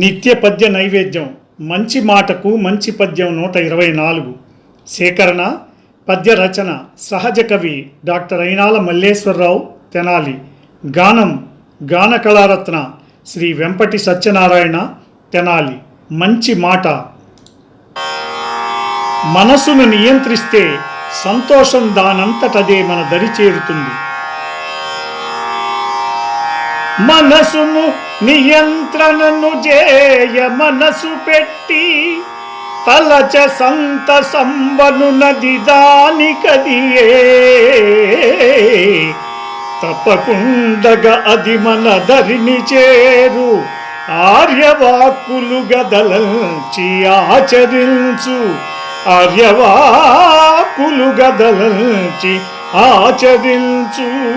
నిత్య పద్య నైవేద్యం. మంచి మాటకు మంచి పద్యం నూట ఇరవై నాలుగు. సేకరణ పద్య రచన సహజ కవి డాక్టర్ అయినాల మల్లేశ్వరరావు తెనాలి. గానం గాన కళారత్న శ్రీ వెంపటి సత్యనారాయణ తెనాలి. మంచి మాట. మనసును నియంత్రిస్తే సంతోషం దానంతటదే మన దరి చేరుతుంది. మనసును నియంత్రణను చేయ మనసు పెట్టి తలచ సంత సంబను నది దానికదియే తప్పకుండగా అది మన దరిని చేరు. ఆర్యవాక్కులు గదలంచి ఆచరించు. ఆర్యవాకులు గదలంచి ఆచరించు.